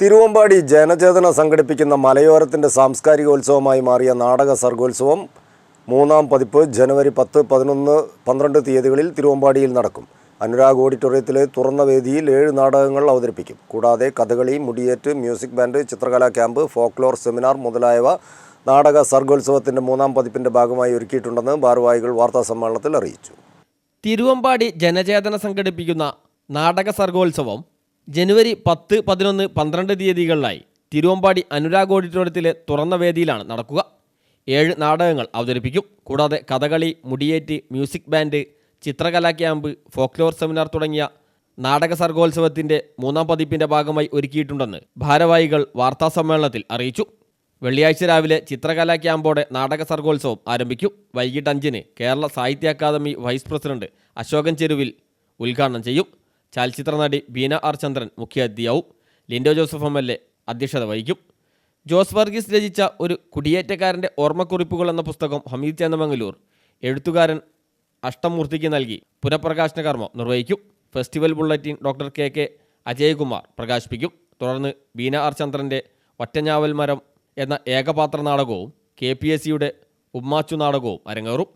തിരുവമ്പാടി ജനചേതന സംഘടിപ്പിക്കുന്ന മലയോരത്തിന്റെ സാംസ്കാരികോത്സവമായി മാറിയ നാടക സർഗോത്സവം മൂന്നാം പതിപ്പ് ജനുവരി പത്ത് പതിനൊന്ന് പന്ത്രണ്ട് തീയതികളിൽ തിരുവമ്പാടിയിൽ നടക്കും. അനുരാഗ് ഓഡിറ്റോറിയത്തിലെ തുറന്ന വേദിയിൽ ഏഴ് നാടകങ്ങൾ അവതരിപ്പിക്കും. കൂടാതെ കഥകളി മുടിയേറ്റ് മ്യൂസിക് ബാൻഡ് ചിത്രകലാ ക്യാമ്പ് ഫോക്ലോർ സെമിനാർ മുതലായവ നാടക സർഗോത്സവത്തിന്റെ മൂന്നാം പതിപ്പിന്റെ ഭാഗമായി ഒരുക്കിയിട്ടുണ്ടെന്ന് ഭാരവാഹികൾ വാർത്താസമ്മേളനത്തിൽ അറിയിച്ചു. തിരുവമ്പാടി ജനചേതന സംഘടിപ്പിക്കുന്ന നാടക സർഗോത്സവം ജനുവരി പത്ത് പതിനൊന്ന് പന്ത്രണ്ട് തീയതികളിലായി തിരുവമ്പാടി അനുരാഗ് ഓഡിറ്റോറിയത്തിലെ തുറന്ന വേദിയിലാണ് നടക്കുക. ഏഴ് നാടകങ്ങൾ അവതരിപ്പിക്കും. കൂടാതെ കഥകളി മുടിയേറ്റ് മ്യൂസിക് ബാൻഡ് ചിത്രകലാ ക്യാമ്പ് ഫോക്ലോർ സെമിനാർ തുടങ്ങിയ നാടക സർഗോത്സവത്തിന്റെ മൂന്നാം പതിപ്പിന്റെ ഭാഗമായി ഒരുക്കിയിട്ടുണ്ടെന്ന് ഭാരവാഹികൾ വാർത്താസമ്മേളനത്തിൽ അറിയിച്ചു. വെള്ളിയാഴ്ച രാവിലെ ചിത്രകലാ ക്യാമ്പോടെ നാടക സർഗോത്സവം ആരംഭിക്കും. വൈകിട്ട് അഞ്ചിന് കേരള സാഹിത്യ അക്കാദമി വൈസ് പ്രസിഡന്റ് അശോകൻ ചെരുവിൽ ഉദ്ഘാടനം ചെയ്യും. ചലച്ചിത്ര നടി Beena R Chandran മുഖ്യാതിഥിയാവും. Lindo Joseph M L A അധ്യക്ഷത വഹിക്കും. ജോസ് വർഗീസ് രചിച്ച ഒരു കുടിയേറ്റക്കാരന്റെ ഓർമ്മക്കുറിപ്പുകൾ എന്ന പുസ്തകം ഹമീദ് ചന്ദമംഗലൂർ എഴുത്തുകാരൻ അഷ്ടമൂർത്തിക്ക് നൽകി. പുനഃപ്രകാശന കർമ്മം നിർവഹിക്കും. Festival bulletin doctor K K Ajaykumar പ്രകാശിപ്പിക്കും. തുടർന്ന് ബീന ആർ ചന്ദ്രന്റെ ഒറ്റഞ്ഞാവൽ മരം എന്ന ഏകപാത്ര നാടകവും കെ പി എസ് സിയുടെ ഉമ്മാച്ചു നാടകവും അരങ്ങേറും.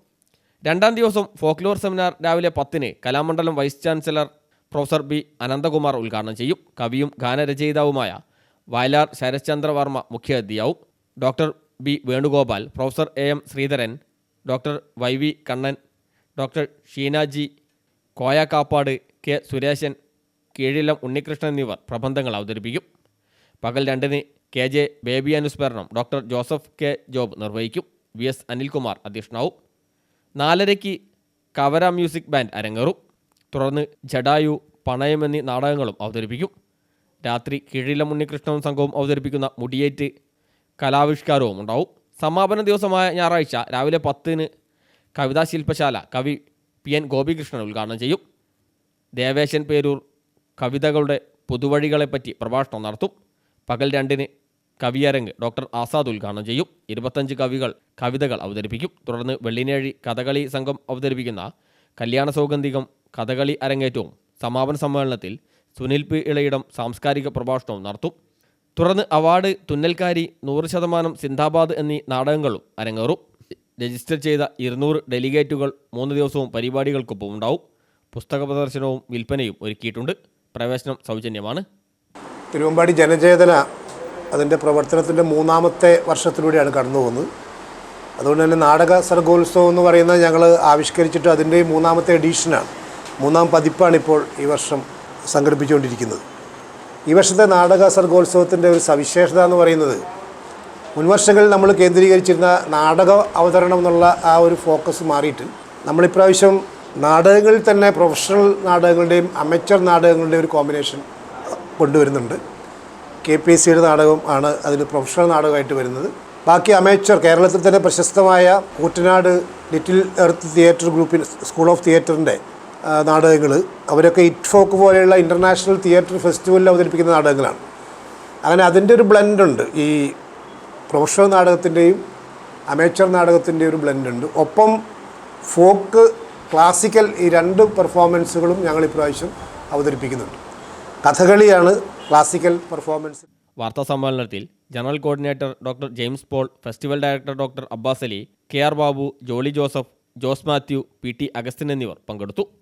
രണ്ടാം ദിവസം ഫോക്ലോർ സെമിനാർ രാവിലെ പത്തിന് Kalamandalam vice chancellor professor B Ananthakumar ഉദ്ഘാടനം ചെയ്യും. കവിയും ഗാനരചയിതാവുമായ Vayalar ശരശ്ചന്ദ്രവർമ്മ മുഖ്യാതിഥിയാവും. Doctor B Venugopal professor A M Sreedharan doctor Y V Kannan doctor Sheenaji Koya Kappad K Suresan Keezhilam Unnikrishnan എന്നിവർ പ്രബന്ധങ്ങൾ അവതരിപ്പിക്കും. പകൽ രണ്ടിന് കെ ജെ ബേബി അനുസ്മരണം ഡോക്ടർ ജോസഫ് കെ ജോബ് നിർവഹിക്കും. വി എസ് അനിൽകുമാർ അധ്യക്ഷനാവും. നാലരയ്ക്ക് കവര മ്യൂസിക് ബാൻഡ് അരങ്ങേറും. തുടർന്ന് ജഡായു പണയം എന്നീ നാടകങ്ങളും അവതരിപ്പിക്കും. രാത്രി കിഴിലം ഉണ്ണികൃഷ്ണനും സംഘവും അവതരിപ്പിക്കുന്ന മുടിയേറ്റ് കലാവിഷ്കാരവും ഉണ്ടാവും. സമാപന ദിവസമായ ഞായറാഴ്ച രാവിലെ പത്തിന് കവിതാ ശില്പശാല കവി പി എൻ ഗോപികൃഷ്ണൻ ഉദ്ഘാടനം ചെയ്യും. ദേവേശൻ പേരൂർ കവിതകളുടെ പുതുവഴികളെപ്പറ്റി പ്രഭാഷണം നടത്തും. പകൽ രണ്ടിന് കവിയരങ്ങ് ഡോക്ടർ ആസാദ് ഉദ്ഘാടനം ചെയ്യും. ഇരുപത്തഞ്ച് കവികൾ കവിതകൾ അവതരിപ്പിക്കും. തുടർന്ന് വെള്ളിനേഴി കഥകളി സംഘം അവതരിപ്പിക്കുന്ന കല്യാണ സൗഗന്ധികം കഥകളി അരങ്ങേറ്റവും സമാപന സമ്മേളനത്തിൽ സുനിൽ പി ഇളയിടം സാംസ്കാരിക പ്രഭാഷണവും നടത്തും. തുടർന്ന് അവാർഡ് തുന്നൽക്കാരി നൂറ് ശതമാനം സിന്ദാബാദ് എന്നീ നാടകങ്ങളും അരങ്ങേറും. രജിസ്റ്റർ ചെയ്ത ഇരുന്നൂറ് ഡെലിഗേറ്റുകൾ മൂന്ന് ദിവസവും പരിപാടികൾക്കൊപ്പം ഉണ്ടാവും. പുസ്തക പ്രദർശനവും വിൽപ്പനയും ഒരുക്കിയിട്ടുണ്ട്. പ്രവേശനം സൗജന്യമാണ്. തിരുവമ്പാടി ജനചേതന അതിന്റെ പ്രവർത്തനത്തിന്റെ മൂന്നാമത്തെ വർഷത്തിലൂടെയാണ് കടന്നു പോകുന്നത്. അതുകൊണ്ട് തന്നെ നാടക സർഗോത്സവം എന്ന് പറയുന്നത് ഞങ്ങൾ ആവിഷ്കരിച്ചിട്ട് അതിന്റെ മൂന്നാമത്തെ എഡീഷനാണ് മൂന്നാം പതിപ്പാണ് ഇപ്പോൾ ഈ വർഷം സംഘടിപ്പിച്ചുകൊണ്ടിരിക്കുന്നത്. ഈ വർഷത്തെ നാടക സർഗോത്സവത്തിന്റെ ഒരു സവിശേഷത എന്ന് പറയുന്നത് മുൻവർഷങ്ങളിൽ നമ്മൾ കേന്ദ്രീകരിച്ചിരുന്ന നാടക അവതരണം എന്നുള്ള ആ ഒരു ഫോക്കസ് മാറിയിട്ട് നമ്മളിപ്രാവശ്യം നാടകങ്ങളിൽ തന്നെ പ്രൊഫഷണൽ നാടകങ്ങളുടെയും അമേച്ചർ നാടകങ്ങളുടെയും ഒരു കോമ്പിനേഷൻ കൊണ്ടുവരുന്നുണ്ട്. കെ പി എസ് സിയുടെ നാടകം ആണ് അതിൽ പ്രൊഫഷണൽ നാടകമായിട്ട് വരുന്നത്. ബാക്കി അമേച്ചർ കേരളത്തിൽ തന്നെ പ്രശസ്തമായ കൂറ്റനാട് ലിറ്റിൽ എർത്ത് തിയേറ്റർ ഗ്രൂപ്പിൻ സ്കൂൾ ഓഫ് തിയേറ്ററിന്റെ നാടകങ്ങൾ അവരൊക്കെ ഇറ്റ്ഫോക്ക് പോലെയുള്ള ഇന്റർനാഷണൽ തിയേറ്റർ ഫെസ്റ്റിവലിൽ അവതരിപ്പിക്കുന്ന നാടകങ്ങളാണ്. അങ്ങനെ അതിന്റെ ഒരു ബ്ലെൻഡുണ്ട്. ഈ പ്രൊഫഷണൽ നാടകത്തിന്റെയും അമേച്ചർ നാടകത്തിന്റെ ഒരു ബ്ലെൻഡുണ്ട്. ഒപ്പം ഫോക്ക് ക്ലാസിക്കൽ ഈ രണ്ട് പെർഫോമൻസുകളും ഞങ്ങൾ ഇപ്രാവശ്യം അവതരിപ്പിക്കുന്നുണ്ട്. കഥകളിയാണ് ക്ലാസിക്കൽ പെർഫോമൻസ്. വാർത്താ സമ്മേളനത്തിൽ general coordinator doctor James Paul festival director doctor Abbas Ali K R Babu Jolly Joseph Jose Mathew P T Augustine എന്നിവർ പങ്കെടുത്തു.